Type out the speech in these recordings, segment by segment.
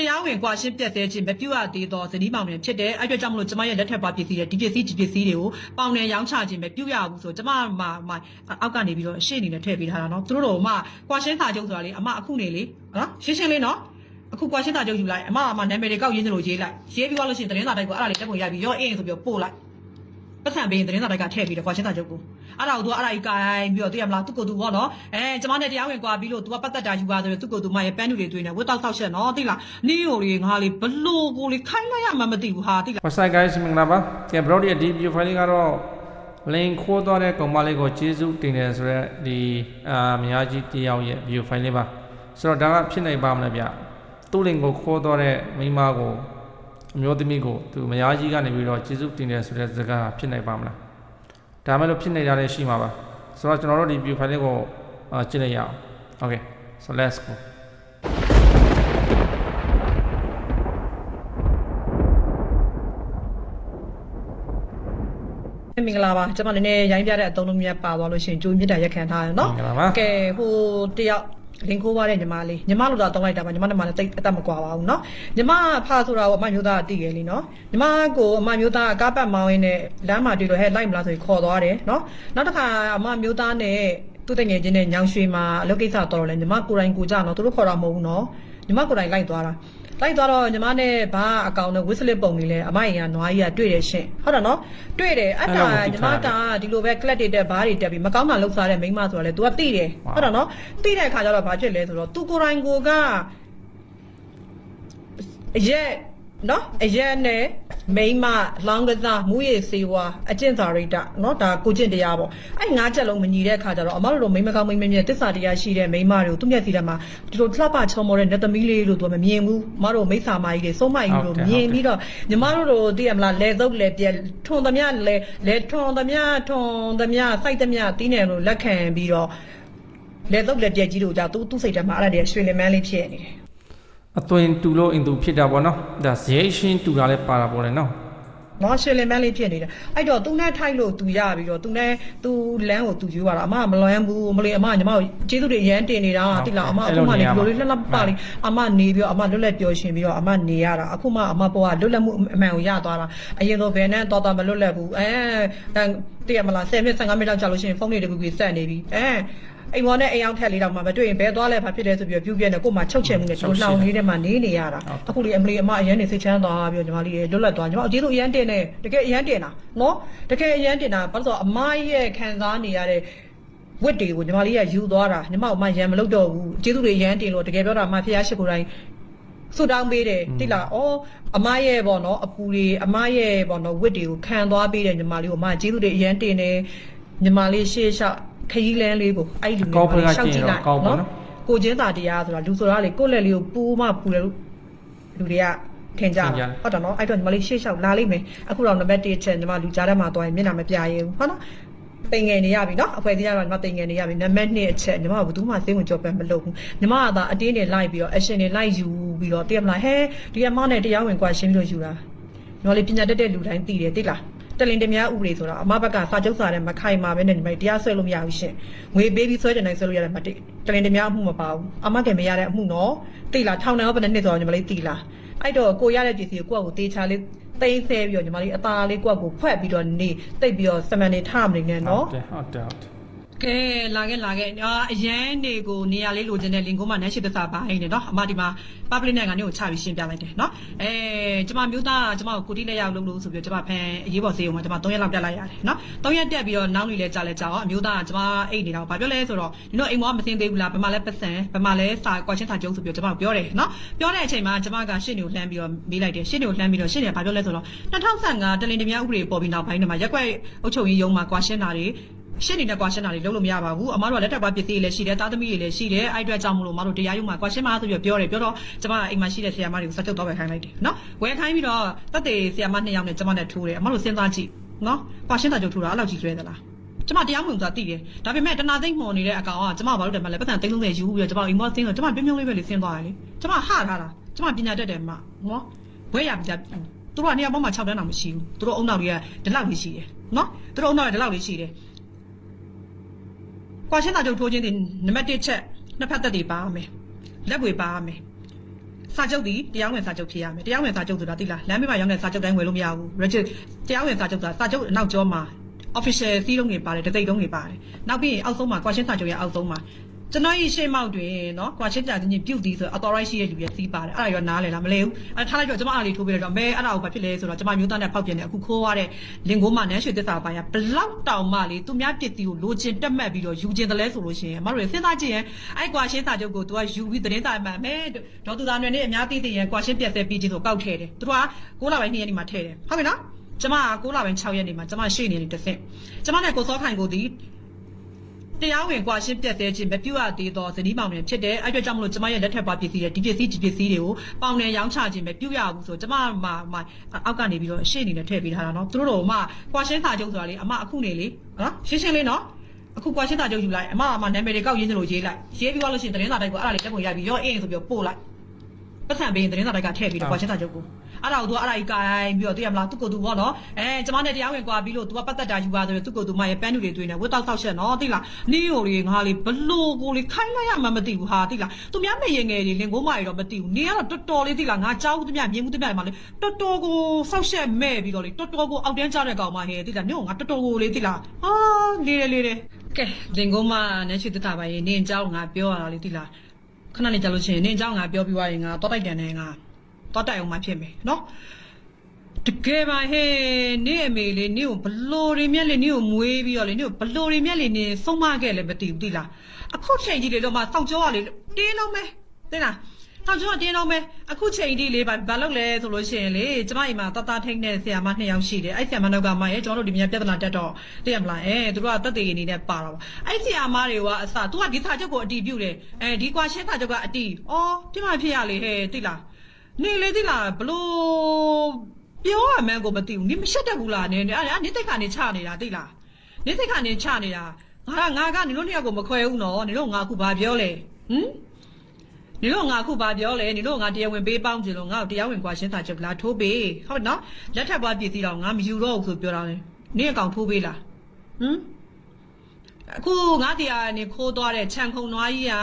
တရားဝင်ကွာရှင်းပြတ်သေးခြင်းမပြုတ်ရသေးသောဇနီးမောင်နှံဖြစ်တဲ့အဲ့အတွက်ကြောင့်မလို့ကျမရဲ့လက်ထက်ပါပစ္စည်းတွေဒီပစ္စည်းဒီပစ္စည်းတွေကိုပေါင်နဲ့ရောင်းချခြင်းမပြုတ်ရဘူးဆိုကျမမှမှအောက်ကနေပြီးတော့အရှိအနေနဲ့ထည့်ပေးထားတာနော်သူတို့တော့မှကွာရှင်းစာချုပ်ဆိုတာလေအမအခုနေလေနော်ရှင်းရှင်းလေးနော်အခုကွာရှင်းစာချုပ်ယူလိုက်အမအမနာမည်တွေကောက်ရင်းစလို့ရေးလိုက်ရေးပြီးသွားလို့ရှိရင်သတင်းစာတိုက်ကိုအဲ့ဒါလေးတက်ပုံရိုက်ပြီးရောအင်းဆိုပြီးပို့လိုက် ပတ်စံပေးရင်သတင်းစာတိုက်ကထည့်ပြီးတော့ကွာရှင်းတာချုပ်ကိုအဲ့ဒါကို तू အဲ့ဒါကြီးကိုင်းပြီးတော့သိရမလားသူ့ကိုယ်သူပေါ့နော်အဲကျမနဲ့တရားဝင်ကွာပြီးလို့ तू ကပတ်သက်တာယူပါဆိုတော့သူ့ကိုယ်သူမရဲ့ပန်းနူတွေတွေ့နေဝတ်တောက်ဆောက်ချက်နော်သိလားနီးဟိုလေးငါလေးဘလို့ကိုလေးခိုင်းလိုက်ရမှမသိဘူးဟာသိလား What's up guys မင်္ဂလာပါကဲ bro ဒီဒီ view file လေးကတော့ link ခိုးသွားတဲ့ကောင်မလေးကိုကျေးဇူးတင်တယ်ဆိုတော့ဒီအာမယာကြီးတယောက်ရဲ့ view file လေးပါဆိုတော့ဒါကဖြစ်နိုင်ပါမလားဗျသူ့ link ကိုခိုးသွားတဲ့မိန်းမကို အမျိုးသမီးကိုသူမယာကြီးကနေပြီးတော့ကျေးဇူးတင်တယ်ဆိုတဲ့စကားဖြစ်နိုင်ပါမလားဒါမှမဟုတ်ဖြစ်နေကြတဲ့ရှိမှာပါဆိုတော့ကျွန်တော်တို့ဒီ view file လေးကိုအာကြည့်လိုက်ရအောင် okay so let's go မင်္ဂလာပါကျမနည်းနည်းရိုင်းပြတဲ့အသုံးလုံးများပါသွားလို့ရှိရင်ကြိုးမြစ်တာရက်ခံထားရနော်မင်္ဂလာပါကဲဟိုတယောက် လင်ကိုးပါတဲ့ညီမလေးညီမလို့တော့တောင်းလိုက်တာပါညီမနဲ့မှလည်းတိတ်အသက်မကွာပါဘူးเนาะညီမဖာဆိုတာကိုအမမျိုးသားကတည်ခဲ့လीเนาะညီမကိုအမမျိုးသားကကားပတ်မောင်းရင်းနဲ့လမ်းမှာတွေ့လို့ဟဲ့လိုက်မလားဆိုပြီးခေါ်သွားတယ်เนาะနောက်တစ်ခါအမမျိုးသားနဲ့သူ့တငယ်ချင်းနဲ့ညောင်ရွှေမှာအလုပ်ကိစ္စတော်တော်လဲညီမကိုယ်တိုင်ကိုကြเนาะသူတို့ခေါ်တာမဟုတ်ဘူးเนาะညီမကိုယ်တိုင်လိုက်သွားတာ လိုက်သွားတော့ညီမနဲ့ဘာအကောင်နဲ့ဝစ်စလစ်ပုံနေလဲအမရင်ကနွားကြီးကတွေ့တယ်ရှင်ဟုတ်တယ်နော်တွေ့တယ်အဲ့ဒါညီမကဒီလိုပဲကလပ်တွေတက်ဘားတွေတက်ပြီးမကောင်းတာလှုပ်ရှားတဲ့မိန်းမဆိုတာလေ तू ကသိတယ်ဟုတ်တယ်နော်သိတဲ့အခါကျတော့ဘာဖြစ်လဲဆိုတော့ तू ကိုယ်တိုင်ကိုကအရက် နော်အရက်နဲ့မိန်းမလောင်းကစားမူရည်စေဝါအကျင့်စာရိတ္တနော်ဒါကိုကျင့်တရားပေါ့အဲ့ငါးချက်လုံးမညီတဲ့အခါကျတော့အမတို့လိုမိန်းမကောင်းမိန်းမမြတ်တစ္ဆာတရားရှိတဲ့မိန်းမတွေကိုသူ့မျက်စိထဲမှာဒီလိုလှပချောမောတဲ့နတ်သမီးလေးလို့သူကမမြင်ဘူးအမတို့မိစ္ဆာမကြီးတွေစိုးမကြီးတို့မြင်ပြီးတော့ညီမတို့တို့သိရမလားလဲသုတ်လဲပြက်ထွန်သမျှလဲလဲထွန်သမျှထွန်သမျှစိုက်သမျှတီးနေလို့လက်ခံပြီးတော့လဲသုတ်လဲပြက်ကြီးတို့ကြောင့်သူသူ့စိတ်ထဲမှာအဲ့ဒါတွေရွှေလင်မန်းလေးဖြစ်နေတယ် အသွင်တူလို့အင်သူဖြစ်တာပေါ့နော်ဒါဇေးရှင်းတူတာလည်းပါတာပေါ့လေနော်နော်ရှယ်လင်မန်းလေးဖြစ်နေတယ်အဲ့တော့သူနဲ့ထိုက်လို့သူရပြီးတော့သူနဲ့သူလမ်းကိုသူယူရတာအမကမလွမ်းဘူးမလေးအမညီမကိုကျေးဇူးတွေအရန်တင်နေတာတိလားအမအခုမှနေဒီလိုလေးလှလှပပလေးအမနေပြီးတော့အမလွတ်လပ်ပျော်ရွှင်ပြီးတော့အမနေရတာအခုမှအမပေါ်ကလွတ်လပ်မှုအမှန်ကိုရသွားတာအရင်တော့ဘယ်နဲ့တော်တော်မလွတ်လပ်ဘူးအဲတန်တည့်ရမလား10မိနစ်15မိနစ်လောက်ကြာလို့ရှိရင်ဖုန်းတွေတကူကြီးဆက်နေပြီအဲ အိမ်ပေါ်နဲ့အိမ်အောင်ထက်လေးတော့မှမတွေ့ရင်ဘယ်သွားလဲဘာဖြစ်လဲဆိုပြီးပြူပြက်နေကို့မှာချုပ်ချယ်မှုနဲ့ကျွန်တော်လှောင်လေးထဲမှာနေနေရတာအခုလေအမလီအမအရန်နေစိတ်ချမ်းသာပြီးတော့ညီမလေးလွတ်လပ်သွားညီမအကျေးဇူးအရန်တင်နေတကယ်အရန်တင်တာနော်တကယ်အရန်တင်တာဘာလို့ဆိုအမရဲ့ခံစားနေရတဲ့ဝတ်တွေကိုညီမလေးကယူသွားတာညီမကမှရန်မလုပ်တော့ဘူးကျေးဇူးတွေရန်တင်လို့တကယ်ပြောတာမှဖះရှိခိုးတိုင်းဆူတောင်းပေးတယ်တိလားအော်အမရဲ့ပေါ့နော်အပူတွေအမရဲ့ပေါ့နော်ဝတ်တွေကိုခံသွားပေးတယ်ညီမလေးကိုအမကျေးဇူးတွေအရန်တင်တယ်ညီမလေးရှေ့လျှောက် ခရီးလန်းလေးကိုအဲ့လူကောင်းမျိုးဖက်ကရှောက်ကျကြင်ည့်တော့လိုက်ကောင်းပါနော်နော်ကိုချင်းသာတရားဆိုတာလူဆိုတာလေကိုယ့်လက်လေးကိုပူးမှပူတယ်လို့လူတွေကထင်ကြတာဟုတ်တယ်နော်အဲ့တော့ညီမလေးရှေ့လျှောက်လာလိမ့်မယ်အခုတော့နံပါတ်1ချက်ညီမလူကြားထဲမှာသွားရင်မျက်နှာမပြရဲဘူးဟုတ်နော်တိမ်ငယ်နေရပြီနော်အဖွဲသေးရတော့ညီမတိမ်ငယ်နေရပြီနံပါတ်2အချက်ညီမကဘယ်သူမှစိတ်ဝင်ကြောက်ပန်းမလုပ်ဘူးညီမကသာအတင်းနဲ့လိုက်ပြီးတော့ action တွေလိုက်ယူပြီးတော့တည့်မလားဟဲဒီအမနဲ့တရားဝင်ကွာရှင်းပြီးတော့ယူတာညီမလေးပညာတတ်တဲ့လူတိုင်းသိတယ်သိလား တလင်တများဥပဒေဆိုတာအမဘက်ကစာချုပ်စာနဲ့မခိုင်မာပဲနဲ့ညီမလေးတရားဆွဲလို့မရဘူးရှင်ငွေပေးပြီးဆွဲတဲ့နိုင်ဆွဲလို့ရတယ်မတိတလင်တများအမှုမပါဘူးအမကမရတဲ့အမှုနော်သိလားထောင်ထဲရောဘယ်နှစ်နှစ်ဆိုတော့ညီမလေးသိလားအဲ့တော့ကိုရတဲ့ပစ္စည်းကိုကိုယ့်ကိုတေချာလေးသိမ်းဆဲပြီးတော့ညီမလေးအသားလေးကိုယ့်ကိုဖွက်ပြီးတော့နေတိတ်ပြီးတော့စမန်နေထမနေနဲ့နော်ဟုတ်တယ်ဟုတ်တယ်ဟုတ်တယ် ကဲလာခဲ့လာခဲ့အာအရန်နေကိုနေရာလေးလိုချင်တဲ့လင်ကုန်းမှာနန်းရှိသစာပိုင်းနေเนาะအမဒီမှာ public နဲ့ကနေကိုချပြီးရှင်းပြလိုက်တယ်เนาะအဲကျမမျိုးသားကျမကိုကိုတိလက်ရောက်လို့လို့ဆိုပြီးတော့ကျမဖန်အရေးပေါ်စေးုံမှာကျမ3ရက်လောက်တက်လိုက်ရတယ်เนาะ3ရက်တက်ပြီးတော့နောက်နေလဲကြာလဲကြာအောင်အမျိုးသားကကျမအိတ်နေတာကိုဘာပြောလဲဆိုတော့ဒီတော့အိမ်မောကမသိသေးဘူးလားဘယ်မှာလဲပတ်စံဘယ်မှာလဲစာကွာရှင်းစာကျုံးဆိုပြီးတော့ကျမပြောတယ်เนาะပြောတဲ့အချိန်မှာကျမကရှင်းနေကိုလှမ်းပြီးတော့မေးလိုက်တယ်ရှင်းနေကိုလှမ်းပြီးတော့ရှင်းနေကဘာပြောလဲဆိုတော့2015တလင်တများဥပဒေပေါ်ပြီးနောက်ပိုင်းမှာရက်ွက်အုပ်ချုပ်ရေးရုံးမှာကွာရှင်းတာတွေ ရှင်းနေတဲ့ကွာရှင်းတာတွေလုံးလို့မရပါဘူးအမတို့ကလက်ထပ်ပါပစ္စည်းတွေလည်းရှိတယ်တားသမီးတွေလည်းရှိတယ်အဲ့အတွက်ကြောင့်မလို့အမတို့တရားရုံးမှာကွာရှင်းပါဆိုပြီးပြောတယ်ပြောတော့ကျမအိမ်မှာရှိတဲ့ဆရာမတွေကိုစက်ချုပ်တော့ပဲခိုင်းလိုက်တယ်နော်ဝယ်ခိုင်းပြီးတော့တက်တဲ့ဆရာမနှစ်ယောက်နဲ့ကျမနဲ့ထိုးတယ်အမတို့စဉ်းစားကြည့်နော်ကွာရှင်းတာကြုတ်ထိုးတာအဲ့လောက်ကြီးကျွဲသလားကျမတရားမဝင်ဆိုတာသိတယ်ဒါပေမဲ့တနာသိမ့်မှော်နေတဲ့အကောင်ကကျမဘာလို့တယ်မလဲပတ်စံ330ယူပြီးတော့ကျမအိမ်မောဆင်းတော့ကျမပြုံးပြုံးလေးပဲလေဆင်းသွားတယ်လေကျမဟထားတာကျမပညာတတ်တယ်မနော်ဘွဲရပညာသူတို့ကနေရာပေါ်မှာ6တန်းတောင်မရှိဘူးသူတို့အုံနောက်တွေကဒီလောက်လေးရှိတယ်နော်သူတို့အုံနောက်တွေဒီလောက်လေးရှိတယ် ကွာရှင်းတာကြုတ်ထိုးခြင်းဒီနံပါတ်1ချက်နှစ်ဖက်သက်တွေပါရမယ်လက်ွေပါရမယ်စာစာချုပ်ဒီတရားဝင်စာချုပ်ဖြစ်ရမယ်တရားဝင်စာချုပ်ဆိုတာသိလားလမ်းမေးမှာရောက်တဲ့စာချုပ်တိုင်းဝယ်လို့မရဘူး register တရားဝင်စာချုပ်ဆိုတာစာချုပ်အနောက်ကျောမှာ official စီးလုံးတွေပါတယ်တသိက်လုံးတွေပါတယ်နောက်ပြီးရင်အောက်ဆုံးမှာ question စာချုပ်ရဲ့အောက်ဆုံးမှာ ကျွန်တော်ရဲ့ရှေ့မောက်တွင်နော်ကွာရှင်းပြခြင်းချင်းပြုတ်သည်ဆိုတော့ authorize ရှိတဲ့လူရဲ့စီးပါတယ်အဲ့ဒါရောနားလည်လားမလဲဘူးအဲ့ထားလိုက်တော့ကျွန်မအားလေးထိုးပေးလိုက်တော့မဲအဲ့ဒါကိုဘာဖြစ်လဲဆိုတော့ကျွန်မမျိုးသားနဲ့ဖောက်ပြန်တဲ့အခုခိုးရတဲ့လင်ကိုမှနန်းရွှေသစ္စာပိုင်းကဘလောက်တောင်မှလေသူများပစ္စည်းကိုလိုချင်တက်မှတ်ပြီးတော့ယူချင်တယ်လဲဆိုလို့ရှိရင်အမတို့စဉ်းစားကြည့်ရင်အဲ့ကွာရှင်းစာချုပ်ကိုသူကယူပြီးသတင်းစာမှန်မဲဒေါ်သူသားနွယ်နဲ့အများသိသိရင်ကွာရှင်းပြတ်သက်ပြီးချင်းဆိုကောက်ထဲတယ်သူက9လပိုင်း2ရက်နေမှာထဲတယ်ဟုတ်ပြီနော်ကျမက9လပိုင်း6ရက်နေမှာကျမရှေ့နေနေတစ်ဆင့်ကျမနဲ့ကိုစောခိုင်ကိုဒီ တရားဝင်ကွာရှင်းပြတ်သေးခြင်းမပြုတ်ရသေးသောဇနီးမောင်တွေဖြစ်တယ်အဲ့အတွက်ကြောင့်မလို့ကျမရဲ့လက်ထက်ပါပစ္စည်းတွေဒီပစ္စည်းဒီပစ္စည်းတွေကိုပေါင်နဲ့ရောင်းချခြင်းပဲပြုတ်ရဘူးဆိုကျမမှာမှာအောက်ကနေပြီးတော့ရှေ့နေနဲ့ထည့်ပေးထားတာနော်သူတို့တော့မှကွာရှင်းစာချုပ်ဆိုတာလေအမအခုနေလေနော်ရှင်းရှင်းလေးနော်အခုကွာရှင်းစာချုပ်ယူလိုက်အမအမနာမည်တွေကောက်ရင်းသလိုရေးလိုက်ရေးပြီးသွားလို့ရှိရင်သတင်းစာတိုက်ကအဲ့ဒါလေးတက်ပုံရိုက်ပြီးရောအင်းဆိုပြီးပို့လိုက်ပတ်စံပေးရင်သတင်းစာတိုက်ကထည့်ပြီးတော့ကွာရှင်းစာချုပ်ကို အဲ့ဒါကိုသူကအဲ့ဒါကြီးကိုင်ပြီးတော့သိရမလားသူကိုသူပေါ့နော်အဲကျမနဲ့တရားဝင်ကွာပြီးလို့သူကပတ်သက်တာယူပါဆိုတော့သူကိုသူမရဲ့ပန်းတူတွေတွေ့နေဝတ်တောက်တောက်ရှက်နော်သိလားနီးဟိုတွေငါလေးဘလို့ကိုလေးခိုင်းလိုက်ရမှမသိဘူးဟာသိလားသူများမရင်ငယ်တွေလင်ကိုမရီတော့မသိဘူးနေကတော့တော်တော်လေးသိလားငါကြောက်ဘူးသူများမြင်ဘူးသူများမှလည်းတော်တော်ကိုစောက်ရှက်မဲ့ပြီးတော့လေတော်တော်ကိုအောက်တန်းကြတဲ့ကောင်မဟဲ့သိလားမြို့ငါတော်တော်ကိုလေးသိလားဟာလေးတယ်လေးတယ်ကဲလင်ကိုမနဲ့ချစ်တတာပါရင်နင်းကြောက်ငါပြောရတာလေးသိလားခဏလေးကြာလို့ရှိရင်နင်းကြောက်ငါပြောပြီးွားရင်ငါတော့တိုက်တန်နေငါ တော့တိုက်အောင်မှဖြစ်မယ်နော်တကယ်ပါဟဲ့နင့်အမေလေးနင့်ကိုဘလို့တွေမြက်လေးနင့်ကိုမွေးပြီးတော့လေနင့်ကိုဘလို့တွေမြက်လေးနင်းဆုံးမခဲ့လဲမသိဘူးသိလားအခုချိန်ကြီးလေတော့မှစောင့်ကြောရလေတင်းလုံးမဲသိလားစောင့်ကြောတင်းလုံးမဲအခုချိန်ကြီးလေဘာဘာလုပ်လဲဆိုလို့ရှိရင်လေကျမအိမ်မှာတတထိတ်နဲ့ဆရာမနှစ်ယောက်ရှိတယ်အဲ့ဆရာမနောက်ကမှရဲ့ကျွန်တော်တို့ဒီမြန်ပြဿနာတက်တော့သိရမလားအဲသူတို့ကတက်တည်အနေနဲ့ပါတော့အဲ့ဆရာမတွေကအစ तू ကဒီစာချုပ်ကိုအတီးပြုတ်တယ်အဲဒီကွာရှင်းစာချုပ်ကအတီးအော်ပြမဖြစ်ရလေဟဲ့သိလား နေလေသိလားဘလို့ပြောရမှန်းကိုမသိဘူးနင်မရှက်တတ်ဘူးလားနင်အဲ့ဒါနင်တိတ်ခါနေချနေတာသိလားနင်တိတ်ခါနေချနေတာငါကငါကနင်တို့နှစ်ယောက်ကိုမခွဲဘူးနော်နင်တို့ငါအခုဘာပြောလဲဟမ်နင်တို့ငါအခုဘာပြောလဲနင်တို့ငါတရားဝင်ပေးပေါင်းကြလို့ငါ့ကိုတရားဝင်ကွာရှင်းစာချုပ်လာထိုးပေးဟုတ်နော်လက်ထပ်ပွားပြည်စီတော့ငါမယူတော့ဘူးဆိုပြောတာလေနင့်အကောင်ထိုးပေးလားဟမ်အခုငါတရားနေခိုးသွားတဲ့ခြံခုံနွားကြီးက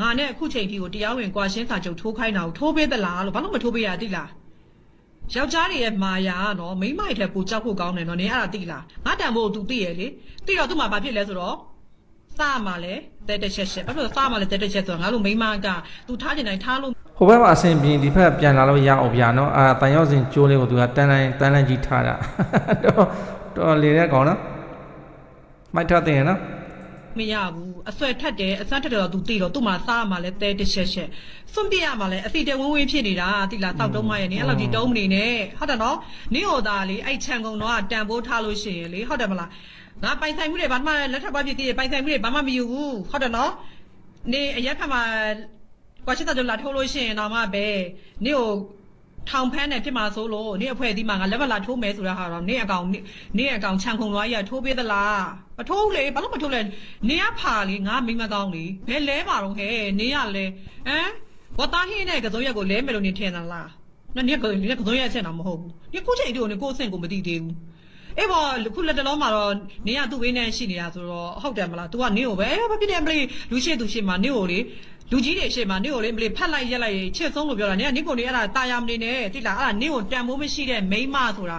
ငါနဲ့အခုချိန်ကြီးကိုတရားဝင်ကွာရှင်းစာချုပ်ထိုးခိုင်းတာကိုထိုးပေးသလားလို့ဘာလို့မထိုးပေးရသိလားယောက်ျားတွေရဲ့မာယာကနော်မိန်းမတွေထက်ပိုကြောက်ဖို့ကောင်းတယ်နော်နင်အဲ့ဒါသိလားငါတန်ဖို့ तू သိရလေသိတော့သူ့မှာဘာဖြစ်လဲဆိုတော့စမှာလဲတဲတက်ချက်ချက်ဘာလို့စမှာလဲတဲတက်ချက်ဆိုတာငါတို့မိန်းမက तू ထားကျင်တိုင်းထားလို့ဟိုဘက်မှာအဆင်ပြေဒီဘက်ပြန်လာလို့ရအောင်ဗျာနော်အာတန်ရောက်စဉ်ကျိုးလေးကိုသူကတန်းတိုင်းတန်းတိုင်းကြီးထားတာတော့တော့လေတဲ့ကောင်နော်မိုက်ထတဲ့နော် မရဘူးအဆွဲထက်တယ်အစမ်းထက်တယ်တော့ तू သိတော့သူ့မှာစားမှာလဲတဲတက်ချက်ချက်စွန့်ပြရမှာလဲအစီတဲဝင်းဝင်းဖြစ်နေတာတိလားတောက်တုံးမရဲ့နင်အဲ့လိုဒီတုံးမနေနဲ့ဟုတ်တယ်နော်နင့်ဟောသားလေအဲ့ခြံကုန်တော့တန်ဖိုးထားလို့ရှိရင်လေဟုတ်တယ်မလားငါပိုင်ဆိုင်မှုတွေဘာမှလက်ထပ်ပွားဖြစ်သေးတယ်ပိုင်ဆိုင်မှုတွေဘာမှမယူဘူးဟုတ်တယ်နော်နေအရက်ဖက်မှာကွာချစ်တဲ့လာထိုးလို့ရှိရင်တော့မှပဲနင့်ကို ထောင်ဖန်းနဲ့ဖြစ်မှာဆိုလို့နေ့အဖွဲအသီးမှာငါလက်ဗလာထိုးမယ်ဆိုတာဟာတော့နေ့အကောင်နေ့အကောင်ခြံခုံသွားကြီးကထိုးပေးသလားမထိုးလေဘာလို့မထိုးလဲနေကဖာလေငါမိမကောင်းလေဘယ်လဲပါတော့ဟဲ့နေရလဲဟမ်ဝတ်သားဟင်းနဲ့ကစုံရက်ကိုလဲမယ်လို့နေထင်တာလားနော်နေကနေကစုံရက်အချက်တော့မဟုတ်ဘူးနေကိုချိန်တူကိုနေကိုအဆင့်ကိုမသိသေးဘူးအေးဘောခုလက်တလုံးမှာတော့နေကသူ့ဝင်းနဲ့ရှိနေတာဆိုတော့ဟုတ်တယ်မလား तू ကနေကိုပဲဘာဖြစ်တယ်မလေးလူရှိသူရှိမှာနေကိုလေ လူကြီးတွေရှေ့မှာနေကိုလေမလေးဖက်လိုက်ရက်လိုက်ချစ်ဆုံးလို့ပြောတာနေကနေကိုနေအဲ့ဒါတာယာမနေနဲ့တိလားအဲ့ဒါနေကိုတန်မိုးမရှိတဲ့မိန်းမဆိုတာ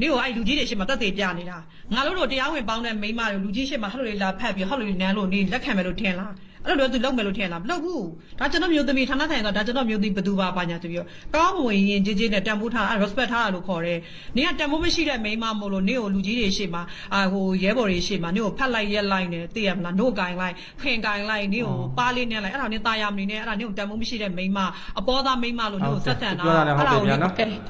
နေကိုအဲ့လူကြီးတွေရှေ့မှာတက်သေးပြနေတာငါတို့တို့တရားဝင်ပေါင်းတဲ့မိန်းမတွေလူကြီးရှေ့မှာဟဲ့လိုလေးလာဖက်ပြီးဟဲ့လိုလေးနန်းလို့နေလက်ခံမယ်လို့ထင်လား အဲ့လိုတော့သူလုံမယ်လို့ထင်လားမလုပ်ဘူးဒါကျွန်တော်မျိုးသမီးဌာနဆိုင်တော့ဒါကျွန်တော်မျိုးသမီးဘသူပါပါညာဆိုပြီးတော့ကောင်းမွေရင်ကြီးကြီးနဲ့တန်ဖိုးထားအဲ့ respect ထားတာလို့ခေါ်တယ်နေကတန်ဖိုးမရှိတဲ့မိန်းမမို့လို့နေကိုလူကြီးတွေရှေ့မှာအာဟိုရဲဘော်တွေရှေ့မှာနေကိုဖက်လိုက်ရက်လိုက်နေသိရမလားနို့ကင်လိုက်ခင်ကင်လိုက်နေကိုပါလေးနဲ့လိုက်အဲ့ဒါနဲ့ตายရမနေနဲ့အဲ့ဒါနေကိုတန်ဖိုးမရှိတဲ့မိန်းမအပေါ်သားမိန်းမလို့နေကိုဆက်ဆံတာ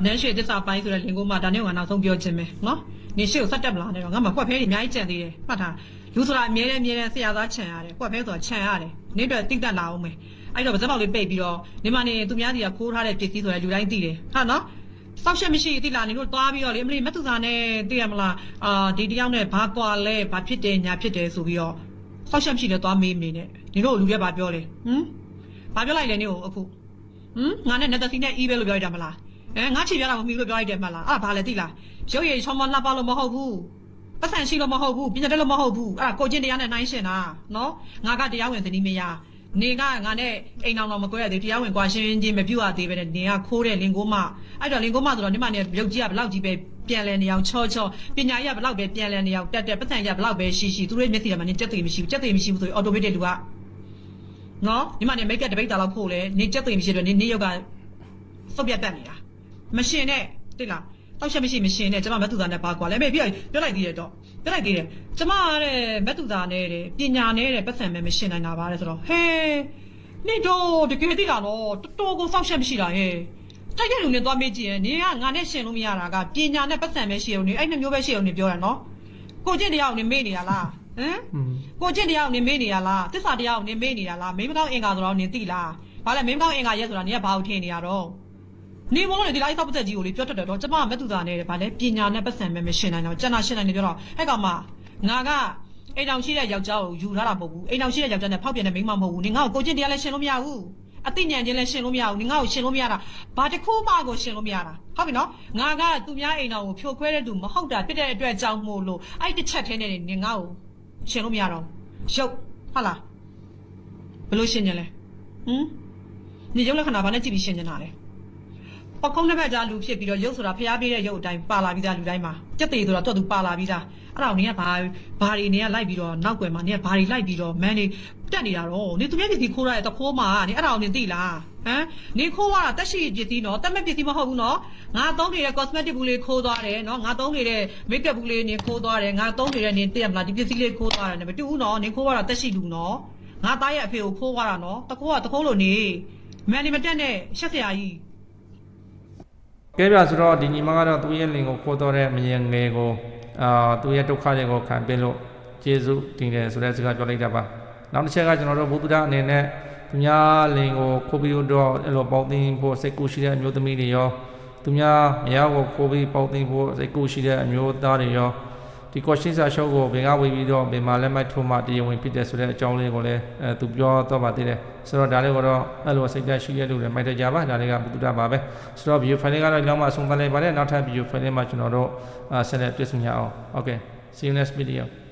နန်းရွှေတစ္ဆာပိုင်းဆိုတဲ့လင်ကိုမှဒါနေကနောက်ဆုံးပြောခြင်းပဲနော်နေရှိကိုဆက်တက်မလားနဲ့တော့ငါမှကွက်ဖဲတွေအများကြီးကြံသေးတယ်မှတ်ထား လူဆိုတာအမြဲတမ်းအမြဲတမ်းဆရာသားခြံရတယ်ကွက်ဖဲဆိုတာခြံရတယ်နေအတွက်တိတ်တက်လာအောင်မယ်အဲ့တော့ဗစက်ပေါက်လေးပိတ်ပြီးတော့နေမနေသူများစီကခိုးထားတဲ့ပစ္စည်းဆိုတဲ့လူတိုင်းသိတယ်ဟာနော်စောက်ရှက်မရှိတိလာနေလို့သွားပြီးတော့လေအမလီမတူစာနဲ့သိရမလားအာဒီတယောက်နဲ့ဘာကွာလဲဘာဖြစ်တယ်ညာဖြစ်တယ်ဆိုပြီးတော့စောက်ရှက်မရှိလဲသွားမေးမေးနဲ့နေတို့လူရက်ဘာပြောလဲဟမ်ဘာပြောလိုက်လဲနေကိုအခုဟမ်ငါနဲ့နက်သစီနဲ့အီးပဲလို့ပြောလိုက်တာမလားအဲငါချီပြတာမမီလို့ပြောလိုက်တယ်မလားအဲ့ဒါဘာလဲသိလားရုပ်ရည်ချောမလှပလို့မဟုတ်ဘူး ပတ်စံရှိလို့မဟုတ်ဘူးပြည့်တဲ့လို့မဟုတ်ဘူးအဲ့ဒါကိုချင်းတရားနဲ့နှိုင်းရှင်တာနော်ငါကတရားဝင်သတိမရနေကငါနဲ့အိမ်အောင်တော့မကွဲရသေးတရားဝင်ကွာရှင်းချင်းမပြုတ်ရသေးပဲနဲ့နေကခိုးတဲ့လင်ကိုမအဲ့တော့လင်ကိုမဆိုတော့ဒီမှာနေရုပ်ကြီးကဘလောက်ကြီးပဲပြန်လဲနေအောင်ချောချောပညာရဘလောက်ပဲပြန်လဲနေအောင်တက်တက်ပတ်စံရဘလောက်ပဲရှိရှိသူတို့မျက်စိထဲမှာနေစက်သိမရှိဘူးစက်သိမရှိဘူးဆိုရင်အော်တိုမက်တစ်လူကနော်ဒီမှာနေမိတ်ကတပိတ်တာလောက်ဖို့လဲနေစက်သိမရှိတော့နေနေရုပ်ကစုပ်ပြတ်တက်နေတာမရှင်နဲ့တိလား တောက်ချက်မရှိမရှင်နဲ့ကျမမတူသားနဲ့ပါကွာလဲမေပြီးပြောလိုက်သေးတယ်တော့ပြောလိုက်သေးတယ်ကျမတဲ့မတူသားနဲ့တဲ့ပညာနဲ့တဲ့ပတ်စံပဲမရှင်နိုင်တာပါတဲ့ဆိုတော့ဟဲနေတော့တကယ်သိလားနော်တော်တော်ကိုစောက်ချက်မရှိတာဟဲ့တိုက်တဲ့လူနဲ့သွားမေးကြည့်ရင်နေကငါနဲ့ရှင်လို့မရတာကပညာနဲ့ပတ်စံပဲရှိအောင်နေအဲ့နှစ်မျိုးပဲရှိအောင်နေပြောတာနော်ကိုကျင့်တရားကိုနေမေ့နေရလားဟမ်อืมကိုကျင့်တရားကိုနေမေ့နေရလားသစ္စာတရားကိုနေမေ့နေတာလားမင်းမကောင်းအင်္ဂါဆိုတော့နေသိလားဘာလဲမင်းမကောင်းအင်္ဂါရက်ဆိုတာနေကဘာကိုထင်နေရတော့ နေမလို့လေဒီလိုက်သောက်ပတ်သက်ကြီးကိုလေပြောတတ်တယ်တော့ကျမကမတူတာနဲ့ဗာလဲပညာနဲ့ပတ်စံပဲမရှင်းနိုင်တော့ကျန်တာရှင်းနိုင်တယ်ပြောတော့အဲ့ကောင်မငါကအိမ်အောင်ရှိတဲ့ယောက်ျားကိုယူထားတာမဟုတ်ဘူးအိမ်အောင်ရှိတဲ့ယောက်ျားနဲ့ဖောက်ပြန်တဲ့မိန်းမမဟုတ်ဘူးနေငါ့ကိုကိုကျင့်တရားလည်းရှင်းလို့မရဘူးအသိဉာဏ်ချင်းလည်းရှင်းလို့မရဘူးနေငါ့ကိုရှင်းလို့မရတာဘာတစ်ခုမှကိုရှင်းလို့မရတာဟုတ်ပြီနော်ငါကသူများအိမ်အောင်ကိုဖြိုခွဲတဲ့သူမဟုတ်တာဖြစ်တဲ့အတွက်ကြောင့်မို့လို့အဲ့တစ်ချက်ထဲနဲ့နေငါ့ကိုရှင်းလို့မရတော့ရုပ်ဟုတ်လားဘယ်လိုရှင်းကြလဲဟမ်နေရုပ်လက္ခဏာဘာနဲ့ကြည့်ပြီးရှင်းကြတာလဲ ပကုံးတစ်ဖက်ကြားလူဖြစ်ပြီးတော့ရုပ်ဆိုတာဖျားပေးတဲ့ရုပ်အတိုင်းပါလာပြီးသားလူတိုင်းမှာကြက်သေးဆိုတာတော့သူပါလာပြီးသားအဲ့ဒါကိုနေကဘာဘာတွေနေကလိုက်ပြီးတော့နောက်ွယ်မှာနေကဘာတွေလိုက်ပြီးတော့မန်နေတက်နေတာတော့နေသူများပြည်စီခိုးရတဲ့တခိုးမှာနေအဲ့ဒါကိုနေသိလားဟမ်နေခိုးရတာတက်ရှိပစ္စည်းနော်တက်မဲ့ပစ္စည်းမဟုတ်ဘူးနော်ငါသုံးနေတဲ့ cosmetic ဘူးလေးခိုးသွားတယ်နော်ငါသုံးနေတဲ့ makeup ဘူးလေးနေခိုးသွားတယ်ငါသုံးနေတဲ့နေသိရမလားဒီပစ္စည်းလေးခိုးသွားတယ်မတူဘူးနော်နေခိုးရတာတက်ရှိလူနော်ငါသားရဲ့အဖေကိုခိုးရတာနော်တခိုးကတခိုးလို့နေမန်နေမတက်နဲ့ရှက်စရာကြီး ကဲပြဆိုတော့ဒီညီမကတော့သူ့ရဲ့လင်ကိုခိုးတော့တဲ့မယင်ငယ်ကိုအာသူ့ရဲ့ဒုက္ခတွေကိုခံပေးလို့ကျေးဇူးတင်တယ်ဆိုတဲ့စကားပြောလိုက်တာပါနောက်တစ်ချက်ကကျွန်တော်တို့ဘုဒ္ဓအနေနဲ့သူများလင်ကိုခိုးပြီးတော့အဲ့လိုပေါင်းသိဖို့စိတ်ကူးရှိတဲ့အမျိုးသမီးတွေရောသူများမယားကိုခိုးပြီးပေါင်းသိဖို့စိတ်ကူးရှိတဲ့အမျိုးသားတွေရော ဒီ question စာရှုပ်ကိုဘင်ကဝေပြီးတော့ဘင်မှာလက်မှတ်ထိုးမှတရားဝင်ဖြစ်တယ်ဆိုတဲ့အကြောင်းလေးကိုလည်းအဲသူပြောတော့ပါသေးတယ်ဆိုတော့ဒါလေးကတော့အဲ့လိုစိတ်သက်ရှိတဲ့လူတွေမိုက်တကြပါဒါလေးကဘုဒ္ဓဘာပဲဆိုတော့ video file လေးကတော့ဒီလောက်မှအဆုံးသတ်လိုက်ပါတယ်နောက်ထပ် video file လေးမှာကျွန်တော်တို့အာဆက်လက်တွေ့ဆုံကြအောင် okay see you next video